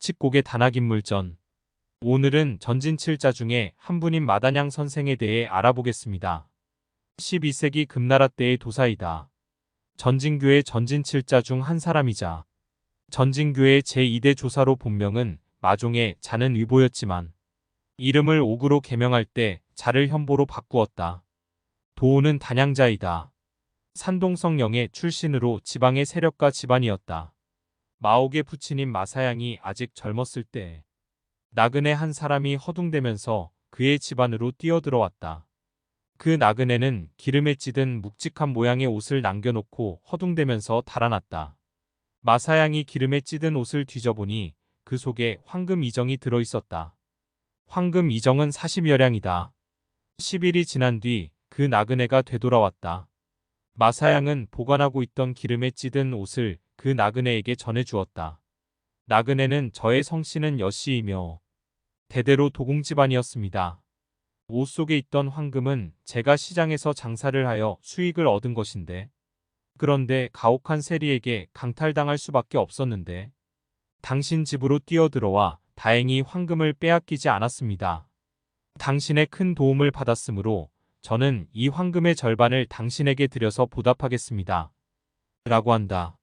칙곡의 단학인물전. 오늘은 전진칠자 중에 한 분인 마단양 선생에 대해 알아보겠습니다. 12세기 금나라 때의 도사이다. 전진교의 전진칠자 중 한 사람이자 전진교의 제2대 조사로 본명은 마종의 자는 의보였지만 이름을 옥으로 개명할 때 자를 현보로 바꾸었다. 도우는 단양자이다. 산동성령의 출신으로 지방의 세력가 집안이었다. 마옥의 부친인 마사양이 아직 젊었을 때 나그네 한 사람이 허둥대면서 그의 집안으로 뛰어들어왔다. 그 나그네는 기름에 찌든 묵직한 모양의 옷을 남겨놓고 허둥대면서 달아났다. 마사양이 기름에 찌든 옷을 뒤져보니 그 속에 황금 이정이 들어있었다. 황금 이정은 40여량이다. 10일이 지난 뒤 그 나그네가 되돌아왔다. 마사양은 보관하고 있던 기름에 찌든 옷을 그 나그네에게 전해주었다. 나그네는 저의 성씨는 여씨이며 대대로 도공 집안이었습니다. 옷 속에 있던 황금은 제가 시장에서 장사를 하여 수익을 얻은 것인데 그런데 가혹한 세리에게 강탈당할 수밖에 없었는데 당신 집으로 뛰어들어와 다행히 황금을 빼앗기지 않았습니다. 당신의 큰 도움을 받았으므로 저는 이 황금의 절반을 당신에게 드려서 보답하겠습니다. 라고 한다.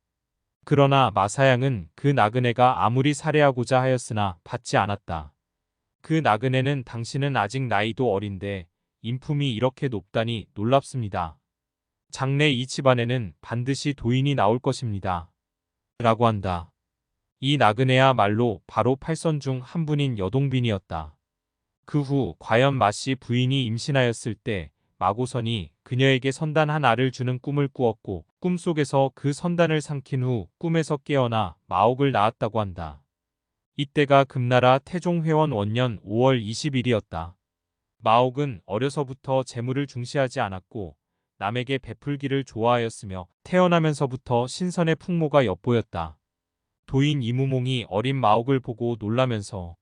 그러나 마사양은 그 나그네가 아무리 살해하고자 하였으나 받지 않았다. 그 나그네는 당신은 아직 나이도 어린데 인품이 이렇게 높다니 놀랍습니다. 장래 이 집안에는 반드시 도인이 나올 것입니다. 라고 한다. 이 나그네야말로 바로 팔선 중 한 분인 여동빈이었다. 그 후 과연 마씨 부인이 임신하였을 때 마고선이 그녀에게 선단 한 알을 주는 꿈을 꾸었고 꿈속에서 그 선단을 삼킨 후 꿈에서 깨어나 마옥을 낳았다고 한다. 이때가 금나라 태종회원 원년 5월 20일이었다. 마옥은 어려서부터 재물을 중시하지 않았고 남에게 베풀기를 좋아하였으며 태어나면서부터 신선의 풍모가 엿보였다. 도인 이무몽이 어린 마옥을 보고 놀라면서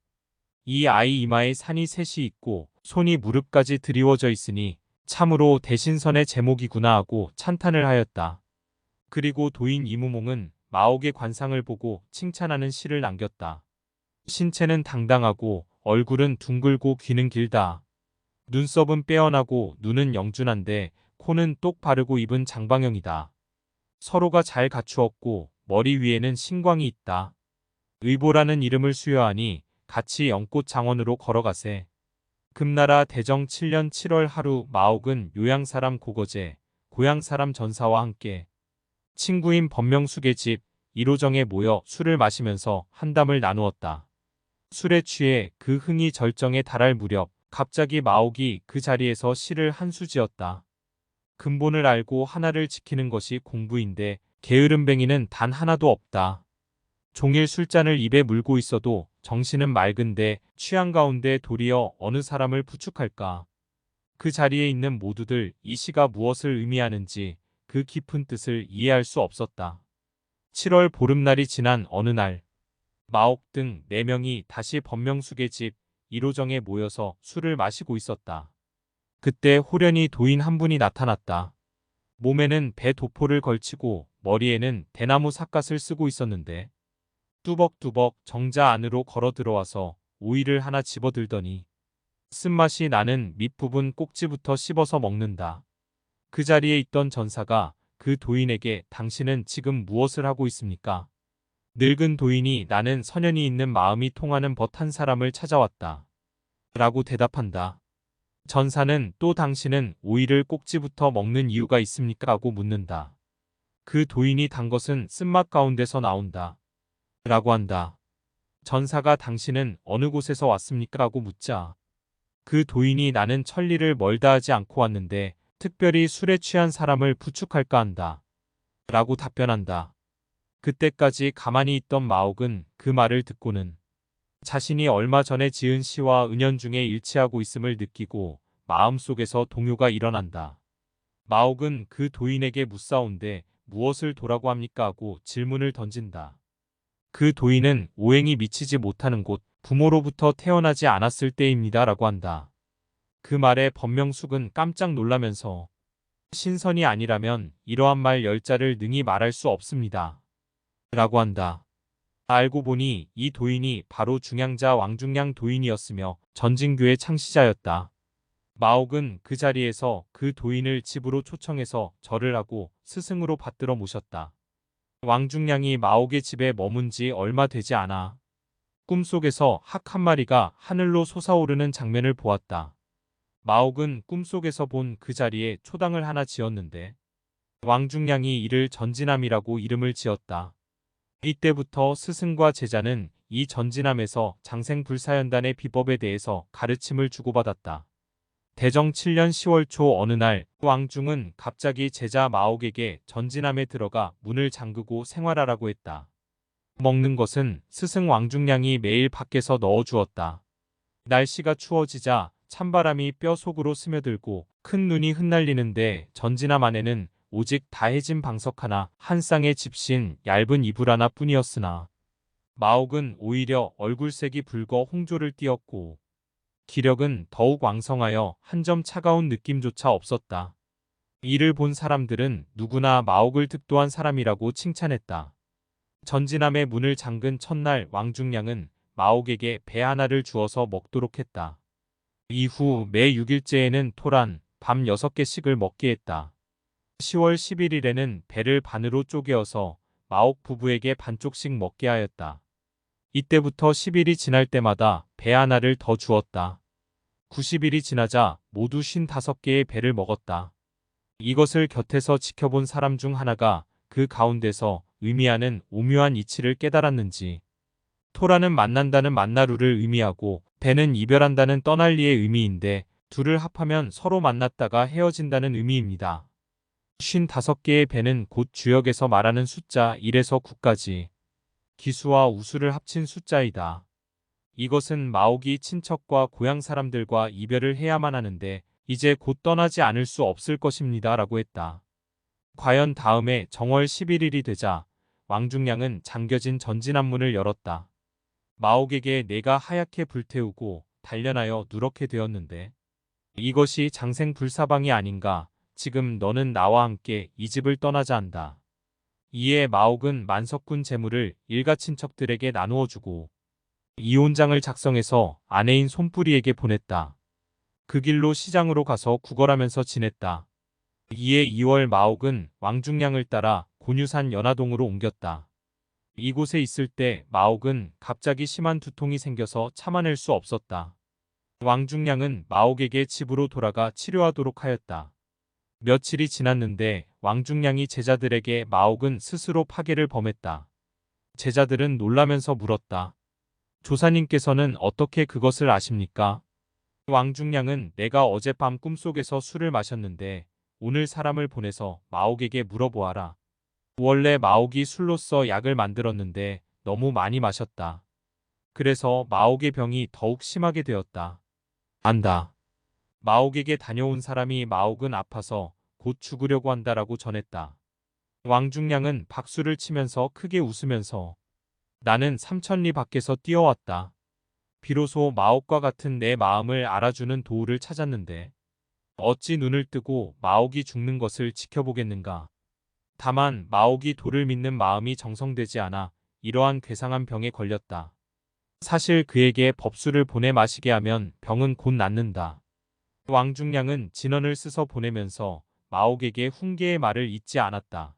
이 아이 이마에 산이 셋이 있고 손이 무릎까지 드리워져 있으니 참으로 대신선의 제목이구나 하고 찬탄을 하였다. 그리고 도인 이무몽은 마옥의 관상을 보고 칭찬하는 시를 남겼다. 신체는 당당하고 얼굴은 둥글고 귀는 길다. 눈썹은 빼어나고 눈은 영준한데 코는 똑 바르고 입은 장방형이다. 서로가 잘 갖추었고 머리 위에는 신광이 있다. 의보라는 이름을 수여하니 같이 연꽃 장원으로 걸어가세. 금나라 대정 7년 7월 하루 마옥은 요양사람 고거제, 고향사람 전사와 함께 친구인 법명숙의 집 1호정에 모여 술을 마시면서 한담을 나누었다. 술에 취해 그 흥이 절정에 달할 무렵 갑자기 마옥이 그 자리에서 시를 한 수지었다. 근본을 알고 하나를 지키는 것이 공부인데 게으름뱅이는 단 하나도 없다. 종일 술잔을 입에 물고 있어도 정신은 맑은데 취한 가운데 도리어 어느 사람을 부축할까. 그 자리에 있는 모두들 이 시가 무엇을 의미하는지 그 깊은 뜻을 이해할 수 없었다. 7월 보름날이 지난 어느 날 마옥 등 4명이 다시 법명숙의 집 1호정에 모여서 술을 마시고 있었다. 그때 호련히 도인 한 분이 나타났다. 몸에는 배 도포를 걸치고 머리에는 대나무 삿갓을 쓰고 있었는데 뚜벅뚜벅 정자 안으로 걸어 들어와서 오이를 하나 집어들더니 쓴맛이 나는 밑부분 꼭지부터 씹어서 먹는다. 그 자리에 있던 전사가 그 도인에게 당신은 지금 무엇을 하고 있습니까? 늙은 도인이 나는 선연이 있는 마음이 통하는 벗 한 사람을 찾아왔다. 라고 대답한다. 전사는 또 당신은 오이를 꼭지부터 먹는 이유가 있습니까? 하고 묻는다. 그 도인이 단 것은 쓴맛 가운데서 나온다. 라고 한다. 전사가 당신은 어느 곳에서 왔습니까? 라고 묻자. 그 도인이 나는 천리를 멀다 하지 않고 왔는데 특별히 술에 취한 사람을 부축할까 한다. 라고 답변한다. 그때까지 가만히 있던 마옥은 그 말을 듣고는 자신이 얼마 전에 지은 시와 은연 중에 일치하고 있음을 느끼고 마음속에서 동요가 일어난다. 마옥은 그 도인에게 묻사온데 무엇을 도라고 합니까 하고 질문을 던진다. 그 도인은 오행이 미치지 못하는 곳, 부모로부터 태어나지 않았을 때입니다. 라고 한다. 그 말에 법명숙은 깜짝 놀라면서 신선이 아니라면 이러한 말 열자를 능히 말할 수 없습니다. 라고 한다. 알고 보니 이 도인이 바로 중양자 왕중양 도인이었으며 전진교의 창시자였다. 마옥은 그 자리에서 그 도인을 집으로 초청해서 절을 하고 스승으로 받들어 모셨다. 왕중량이 마옥의 집에 머문 지 얼마 되지 않아 꿈속에서 학 한 마리가 하늘로 솟아오르는 장면을 보았다. 마옥은 꿈속에서 본 그 자리에 초당을 하나 지었는데 왕중량이 이를 전진함이라고 이름을 지었다. 이때부터 스승과 제자는 이 전진함에서 장생불사연단의 비법에 대해서 가르침을 주고받았다. 대정 7년 10월 초 어느 날 왕중은 갑자기 제자 마옥에게 전진함에 들어가 문을 잠그고 생활하라고 했다. 먹는 것은 스승 왕중량이 매일 밖에서 넣어주었다. 날씨가 추워지자 찬바람이 뼈 속으로 스며들고 큰 눈이 흩날리는데 전진함 안에는 오직 다해진 방석 하나, 한 쌍의 집신, 얇은 이불 하나 뿐이었으나 마옥은 오히려 얼굴색이 붉어 홍조를 띠었고 기력은 더욱 왕성하여 한 점 차가운 느낌조차 없었다. 이를 본 사람들은 누구나 마옥을 득도한 사람이라고 칭찬했다. 전진함의 문을 잠근 첫날 왕중량은 마옥에게 배 하나를 주어서 먹도록 했다. 이후 매 6일째에는 토란, 밤 6개씩을 먹게 했다. 10월 11일에는 배를 반으로 쪼개어서 마옥 부부에게 반쪽씩 먹게 하였다. 이때부터 10일이 지날 때마다 배 하나를 더 주었다. 90일이 지나자 모두 55개의 배를 먹었다. 이것을 곁에서 지켜본 사람 중 하나가 그 가운데서 의미하는 오묘한 이치를 깨달았는지 토라는 만난다는 만나루를 의미하고 배는 이별한다는 떠날리의 의미인데 둘을 합하면 서로 만났다가 헤어진다는 의미입니다. 55개의 배는 곧 주역에서 말하는 숫자 1에서 9까지 기수와 우수를 합친 숫자이다. 이것은 마옥이 친척과 고향 사람들과 이별을 해야만 하는데 이제 곧 떠나지 않을 수 없을 것입니다. 라고 했다. 과연 다음에 정월 11일이 되자 왕중량은 잠겨진 전진암문을 열었다. 마옥에게 내가 하얗게 불태우고 단련하여 누렇게 되었는데 이것이 장생 불사방이 아닌가 지금 너는 나와 함께 이 집을 떠나자 한다. 이에 마옥은 만석군 재물을 일가 친척들에게 나누어 주고 이혼장을 작성해서 아내인 손뿌리에게 보냈다. 그 길로 시장으로 가서 구걸하면서 지냈다. 이에 2월 마옥은 왕중량을 따라 곤유산 연화동으로 옮겼다. 이곳에 있을 때 마옥은 갑자기 심한 두통이 생겨서 참아낼 수 없었다. 왕중량은 마옥에게 집으로 돌아가 치료하도록 하였다. 며칠이 지났는데 왕중량이 제자들에게 마옥은 스스로 파괴를 범했다. 제자들은 놀라면서 물었다. 조사님께서는 어떻게 그것을 아십니까? 왕중량은 내가 어젯밤 꿈속에서 술을 마셨는데 오늘 사람을 보내서 마옥에게 물어보아라. 원래 마옥이 술로써 약을 만들었는데 너무 많이 마셨다. 그래서 마옥의 병이 더욱 심하게 되었다. 안다. 마옥에게 다녀온 사람이 마옥은 아파서 곧 죽으려고 한다라고 전했다. 왕중량은 박수를 치면서 크게 웃으면서 나는 삼천리 밖에서 뛰어왔다. 비로소 마옥과 같은 내 마음을 알아주는 도우를 찾았는데 어찌 눈을 뜨고 마옥이 죽는 것을 지켜보겠는가. 다만 마옥이 도를 믿는 마음이 정성되지 않아 이러한 괴상한 병에 걸렸다. 사실 그에게 법수를 보내 마시게 하면 병은 곧 낫는다. 왕중량은 진언을 쓰서 보내면서 마옥에게 훈계의 말을 잊지 않았다.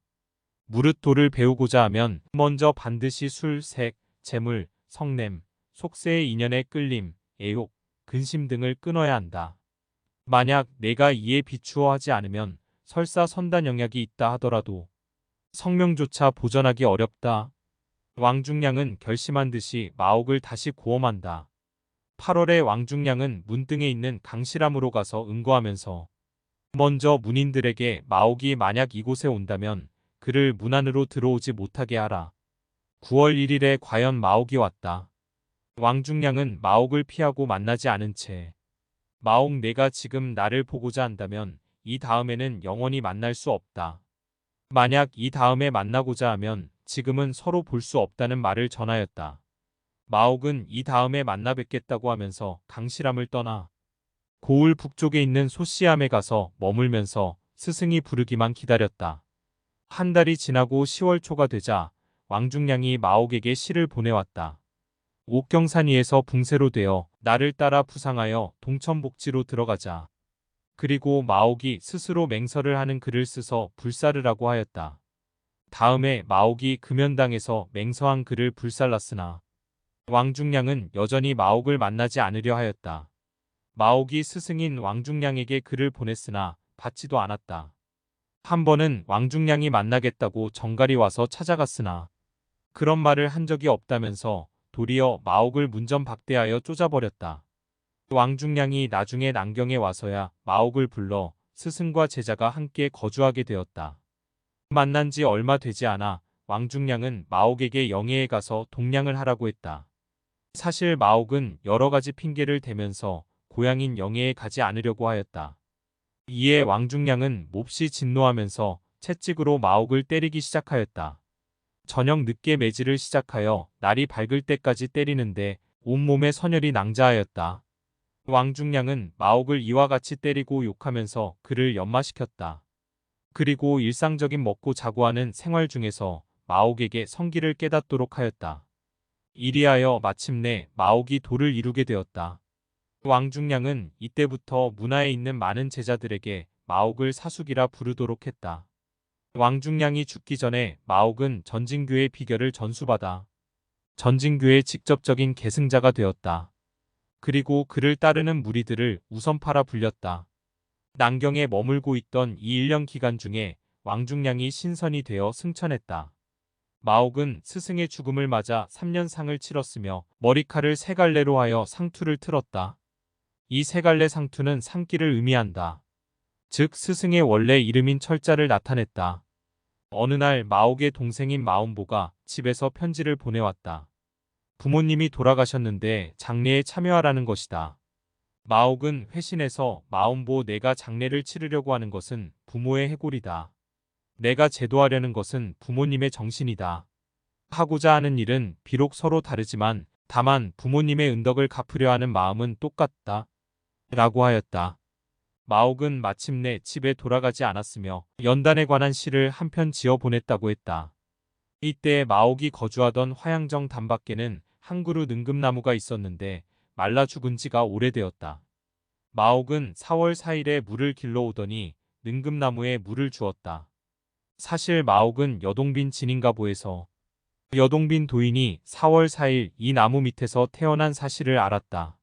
무릇 도를 배우고자 하면 먼저 반드시 술, 색, 재물, 성냄, 속세의 인연에 끌림, 애욕, 근심 등을 끊어야 한다. 만약 내가 이에 비추어 하지 않으면 설사 선단 영약이 있다 하더라도 성명조차 보전하기 어렵다. 왕중량은 결심한 듯이 마옥을 다시 고험한다. 8월에 왕중량은 문등에 있는 강실암으로 가서 응거하면서 먼저 문인들에게 마옥이 만약 이곳에 온다면 그를 문 안으로 들어오지 못하게 하라. 9월 1일에 과연 마옥이 왔다. 왕중량은 마옥을 피하고 만나지 않은 채 마옥 내가 지금 나를 보고자 한다면 이 다음에는 영원히 만날 수 없다. 만약 이 다음에 만나고자 하면 지금은 서로 볼 수 없다는 말을 전하였다. 마옥은 이 다음에 만나 뵙겠다고 하면서 강실함을 떠나 고을 북쪽에 있는 소시암에 가서 머물면서 스승이 부르기만 기다렸다. 한 달이 지나고 10월 초가 되자 왕중량이 마옥에게 시를 보내왔다. 옥경산 위에서 붕세로 되어 나를 따라 부상하여 동천복지로 들어가자. 그리고 마옥이 스스로 맹설을 하는 글을 쓰서 불사르라고 하였다. 다음에 마옥이 금연당에서 맹서한 글을 불살랐으나 왕중량은 여전히 마옥을 만나지 않으려 하였다. 마옥이 스승인 왕중량에게 글을 보냈으나 받지도 않았다. 한 번은 왕중량이 만나겠다고 정갈이 와서 찾아갔으나 그런 말을 한 적이 없다면서 도리어 마옥을 문전박대하여 쫓아버렸다. 왕중량이 나중에 난경에 와서야 마옥을 불러 스승과 제자가 함께 거주하게 되었다. 만난 지 얼마 되지 않아 왕중량은 마옥에게 영해에 가서 동량을 하라고 했다. 사실 마옥은 여러 가지 핑계를 대면서 고향인 영해에 가지 않으려고 하였다. 이에 왕중량은 몹시 진노하면서 채찍으로 마옥을 때리기 시작하였다. 저녁 늦게 매질을 시작하여 날이 밝을 때까지 때리는데 온몸에 선혈이 낭자하였다. 왕중량은 마옥을 이와 같이 때리고 욕하면서 그를 연마시켰다. 그리고 일상적인 먹고 자고 하는 생활 중에서 마옥에게 성기를 깨닫도록 하였다. 이리하여 마침내 마옥이 도를 이루게 되었다. 왕중량은 이때부터 문화에 있는 많은 제자들에게 마옥을 사숙이라 부르도록 했다. 왕중량이 죽기 전에 마옥은 전진교의 비결을 전수받아 전진교의 직접적인 계승자가 되었다. 그리고 그를 따르는 무리들을 우선파라 불렸다. 난경에 머물고 있던 이 1년 기간 중에 왕중량이 신선이 되어 승천했다. 마옥은 스승의 죽음을 맞아 3년 상을 치렀으며 머리칼을 세 갈래로 하여 상투를 틀었다. 이 세 갈래 상투는 상기를 의미한다. 즉 스승의 원래 이름인 철자를 나타냈다. 어느 날 마옥의 동생인 마음보가 집에서 편지를 보내왔다. 부모님이 돌아가셨는데 장례에 참여하라는 것이다. 마옥은 회신해서 마음보 내가 장례를 치르려고 하는 것은 부모의 해골이다. 내가 제도하려는 것은 부모님의 정신이다. 하고자 하는 일은 비록 서로 다르지만 다만 부모님의 은덕을 갚으려 하는 마음은 똑같다. 라고 하였다. 마옥은 마침내 집에 돌아가지 않았으며 연단에 관한 시를 한 편 지어 보냈다고 했다. 이때 마옥이 거주하던 화양정 담밖에는 한 그루 능금나무가 있었는데 말라 죽은 지가 오래되었다. 마옥은 4월 4일에 물을 길러 오더니 능금나무에 물을 주었다. 사실 마옥은 여동빈 진인가보에서 여동빈 도인이 4월 4일 이 나무 밑에서 태어난 사실을 알았다.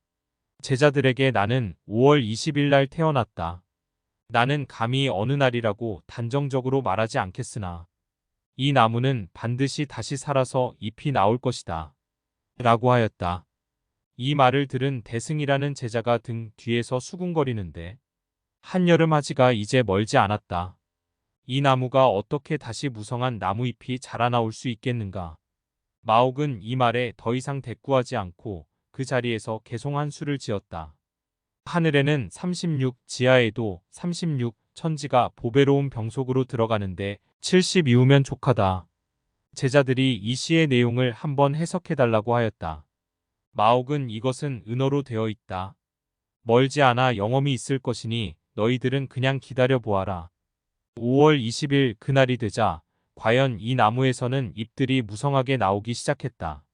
제자들에게 나는 5월 20일 날 태어났다. 나는 감히 어느 날이라고 단정적으로 말하지 않겠으나 이 나무는 반드시 다시 살아서 잎이 나올 것이다. 라고 하였다. 이 말을 들은 대승이라는 제자가 등 뒤에서 수군거리는데 한여름 하지가 이제 멀지 않았다. 이 나무가 어떻게 다시 무성한 나무잎이 자라나올 수 있겠는가. 마옥은 이 말에 더 이상 대꾸하지 않고 그 자리에서 개송한 수를 지었다. 하늘에는 36, 지하에도 36, 천지가 보배로운 병속으로 들어가는데 70 이후면 족하다. 제자들이 이 시의 내용을 한번 해석해달라고 하였다. 마옥은 이것은 은어로 되어 있다. 멀지 않아 영험이 있을 것이니 너희들은 그냥 기다려 보아라. 5월 20일 그날이 되자 과연 이 나무에서는 잎들이 무성하게 나오기 시작했다.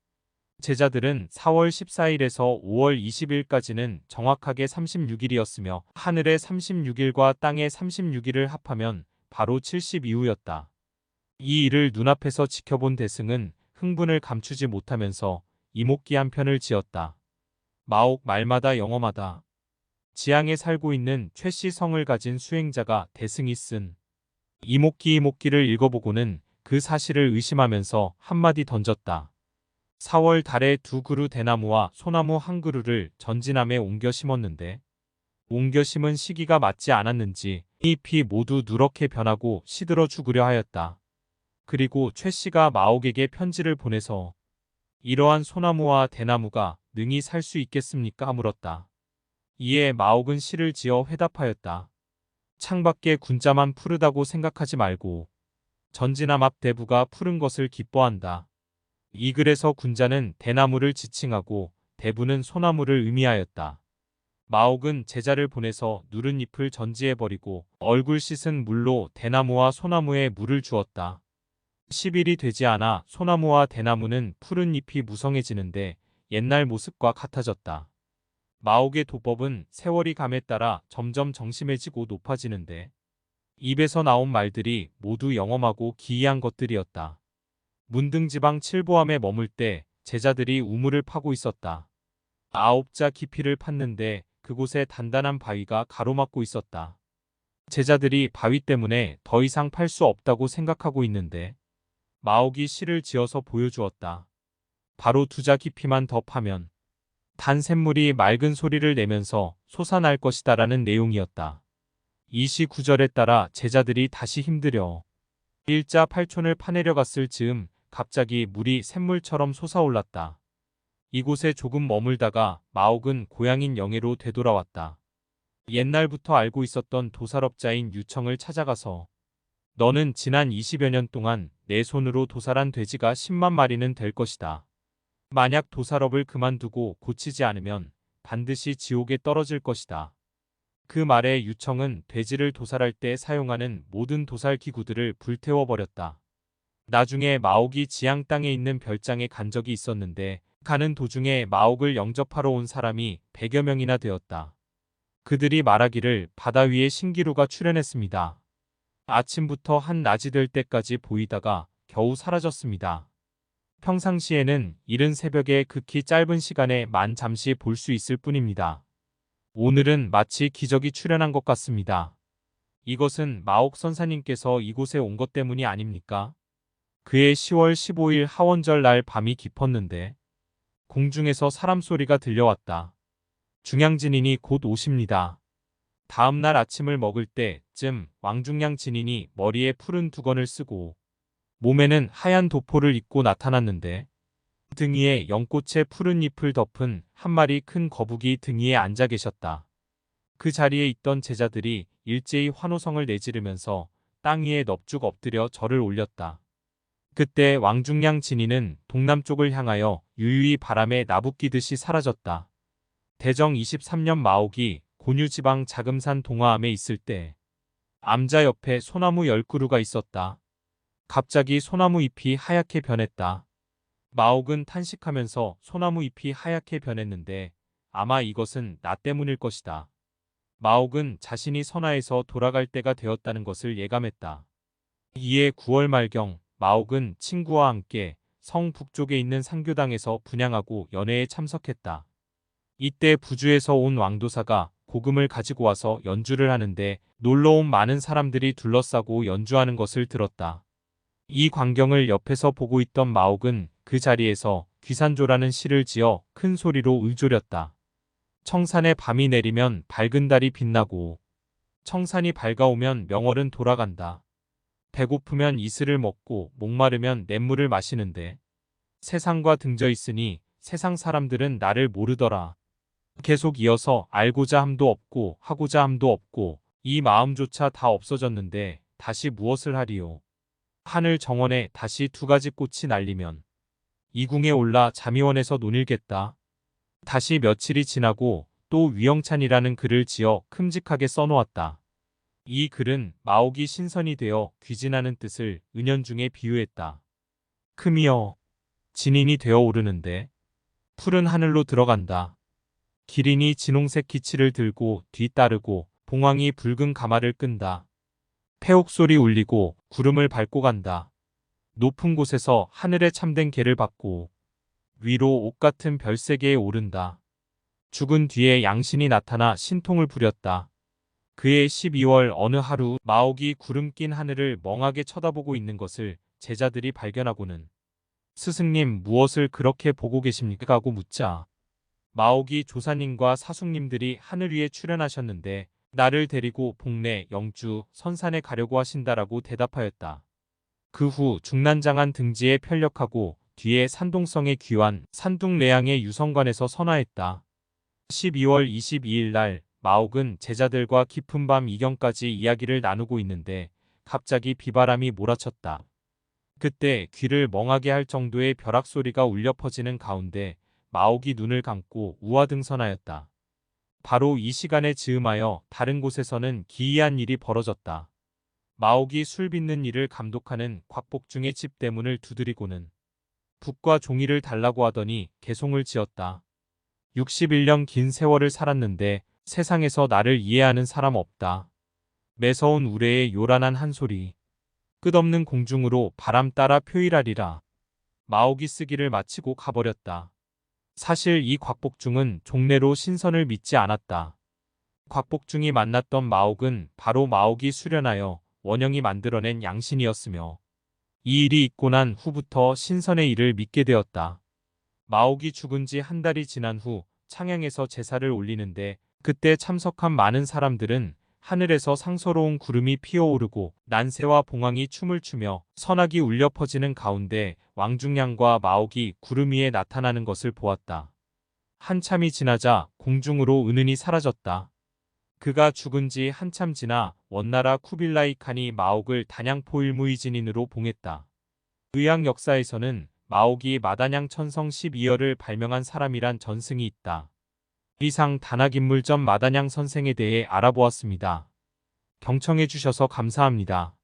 제자들은 4월 14일에서 5월 20일까지는 정확하게 36일이었으며 하늘의 36일과 땅의 36일을 합하면 바로 70 이후였다. 이 일을 눈앞에서 지켜본 대승은 흥분을 감추지 못하면서 이목기 한 편을 지었다. 마옥 말마다 영험하다. 지향에 살고 있는 최씨 성을 가진 수행자가 대승이 쓴 이목기 이목기를 읽어보고는 그 사실을 의심하면서 한마디 던졌다. 4월 달에 두 그루 대나무와 소나무 한 그루를 전진함에 옮겨 심었는데 옮겨 심은 시기가 맞지 않았는지 잎이 모두 누렇게 변하고 시들어 죽으려 하였다. 그리고 최 씨가 마옥에게 편지를 보내서 이러한 소나무와 대나무가 능히 살 수 있겠습니까? 물었다. 이에 마옥은 시를 지어 회답하였다. 창밖에 군자만 푸르다고 생각하지 말고 전진함 앞 대부가 푸른 것을 기뻐한다. 이 글에서 군자는 대나무를 지칭하고 대부는 소나무를 의미하였다. 마옥은 제자를 보내서 누른 잎을 전지해버리고 얼굴 씻은 물로 대나무와 소나무에 물을 주었다. 10일이 되지 않아 소나무와 대나무는 푸른 잎이 무성해지는데 옛날 모습과 같아졌다. 마옥의 도법은 세월이 감에 따라 점점 정심해지고 높아지는데 입에서 나온 말들이 모두 영험하고 기이한 것들이었다. 문등지방 칠보암에 머물 때 제자들이 우물을 파고 있었다. 아홉 자 깊이를 팠는데 그곳에 단단한 바위가 가로막고 있었다. 제자들이 바위 때문에 더 이상 팔 수 없다고 생각하고 있는데 마옥이 실을 지어서 보여주었다. 바로 두자 깊이만 더 파면 단 샘물이 맑은 소리를 내면서 솟아날 것이다 라는 내용이었다. 이 시 구절에 따라 제자들이 다시 힘들여 일자 팔촌을 파내려 갔을 즈음 갑자기 물이 샘물처럼 솟아올랐다. 이곳에 조금 머물다가 마옥은 고향인 영해로 되돌아왔다. 옛날부터 알고 있었던 도살업자인 유청을 찾아가서 너는 지난 20여 년 동안 내 손으로 도살한 돼지가 10만 마리는 될 것이다. 만약 도살업을 그만두고 고치지 않으면 반드시 지옥에 떨어질 것이다. 그 말에 유청은 돼지를 도살할 때 사용하는 모든 도살 기구들을 불태워버렸다. 나중에 마옥이 지양 땅에 있는 별장에 간 적이 있었는데 가는 도중에 마옥을 영접하러 온 사람이 100여 명이나 되었다. 그들이 말하기를 바다 위에 신기루가 출현했습니다. 아침부터 한낮이 될 때까지 보이다가 겨우 사라졌습니다. 평상시에는 이른 새벽에 극히 짧은 시간에 만 잠시 볼 수 있을 뿐입니다. 오늘은 마치 기적이 출현한 것 같습니다. 이것은 마옥 선사님께서 이곳에 온 것 때문이 아닙니까? 그해 10월 15일 하원절 날 밤이 깊었는데 공중에서 사람 소리가 들려왔다. 중양진인이 곧 오십니다. 다음 날 아침을 먹을 때쯤 왕중양 진인이 머리에 푸른 두건을 쓰고 몸에는 하얀 도포를 입고 나타났는데 등 위에 연꽃의 푸른 잎을 덮은 한 마리 큰 거북이 등 위에 앉아 계셨다. 그 자리에 있던 제자들이 일제히 환호성을 내지르면서 땅 위에 넙죽 엎드려 절을 올렸다. 그때 왕중량 진이는 동남쪽을 향하여 유유히 바람에 나부끼듯이 사라졌다. 대정 23년 마옥이 곤유지방 자금산 동화암에 있을 때 암자 옆에 소나무 열 그루가 있었다. 갑자기 소나무 잎이 하얗게 변했다. 마옥은 탄식하면서 소나무 잎이 하얗게 변했는데 아마 이것은 나 때문일 것이다. 마옥은 자신이 선하에서 돌아갈 때가 되었다는 것을 예감했다. 이에 9월 말경 마옥은 친구와 함께 성 북쪽에 있는 상교당에서 분양하고 연회에 참석했다. 이때 부주에서 온 왕도사가 고금을 가지고 와서 연주를 하는데 놀러온 많은 사람들이 둘러싸고 연주하는 것을 들었다. 이 광경을 옆에서 보고 있던 마옥은 그 자리에서 귀산조라는 시를 지어 큰 소리로 의조렸다. 청산에 밤이 내리면 밝은 달이 빛나고 청산이 밝아오면 명월은 돌아간다. 배고프면 이슬을 먹고 목마르면 냇물을 마시는데 세상과 등져 있으니 세상 사람들은 나를 모르더라. 계속 이어서 알고자 함도 없고 하고자 함도 없고 이 마음조차 다 없어졌는데 다시 무엇을 하리요. 하늘 정원에 다시 두 가지 꽃이 날리면 이궁에 올라 잠이원에서 논일겠다. 다시 며칠이 지나고 또 위영찬이라는 글을 지어 큼직하게 써놓았다. 이 글은 마옥이 신선이 되어 귀진하는 뜻을 은연중에 비유했다. 크미어 진인이 되어 오르는데 푸른 하늘로 들어간다. 기린이 진홍색 기치를 들고 뒤따르고 봉황이 붉은 가마를 끈다. 폐옥소리 울리고 구름을 밟고 간다. 높은 곳에서 하늘에 참된 개를 받고 위로 옷 같은 별세계에 오른다. 죽은 뒤에 양신이 나타나 신통을 부렸다. 그해 12월 어느 하루 마옥이 구름 낀 하늘을 멍하게 쳐다보고 있는 것을 제자들이 발견하고는 스승님 무엇을 그렇게 보고 계십니까? 하고 묻자 마옥이 조사님과 사숙님들이 하늘 위에 출현하셨는데 나를 데리고 복내 영주 선산에 가려고 하신다라고 대답하였다. 그 후 중난장한 등지에 편력하고 뒤에 산동성에 귀환 산둥래양의 유성관에서 선화했다. 12월 22일 날 마옥은 제자들과 깊은 밤 이경까지 이야기를 나누고 있는데 갑자기 비바람이 몰아쳤다. 그때 귀를 멍하게 할 정도의 벼락 소리가 울려 퍼지는 가운데 마옥이 눈을 감고 우화등선하였다. 바로 이 시간에 즈음하여 다른 곳에서는 기이한 일이 벌어졌다. 마옥이 술 빚는 일을 감독하는 곽복중의 집 대문을 두드리고는 붓과 종이를 달라고 하더니 개송을 지었다. 61년 긴 세월을 살았는데 세상에서 나를 이해하는 사람 없다. 매서운 우레의 요란한 한 소리. 끝없는 공중으로 바람 따라 표일하리라. 마옥이 쓰기를 마치고 가버렸다. 사실 이 곽복중은 종래로 신선을 믿지 않았다. 곽복중이 만났던 마옥은 바로 마옥이 수련하여 원영이 만들어낸 양신이었으며 이 일이 있고 난 후부터 신선의 일을 믿게 되었다. 마옥이 죽은 지 한 달이 지난 후 창양에서 제사를 올리는데 그때 참석한 많은 사람들은 하늘에서 상서로운 구름이 피어오르고 난새와 봉황이 춤을 추며 선악이 울려 퍼지는 가운데 왕중량과 마옥이 구름 위에 나타나는 것을 보았다. 한참이 지나자 공중으로 은은히 사라졌다. 그가 죽은 지 한참 지나 원나라 쿠빌라이 칸이 마옥을 단양포 일무이진인으로 봉했다. 의학 역사에서는 마옥이 마단양 천성 12열을 발명한 사람이란 전승이 있다. 이상 단학인물전 마단양 선생에 대해 알아보았습니다. 경청해 주셔서 감사합니다.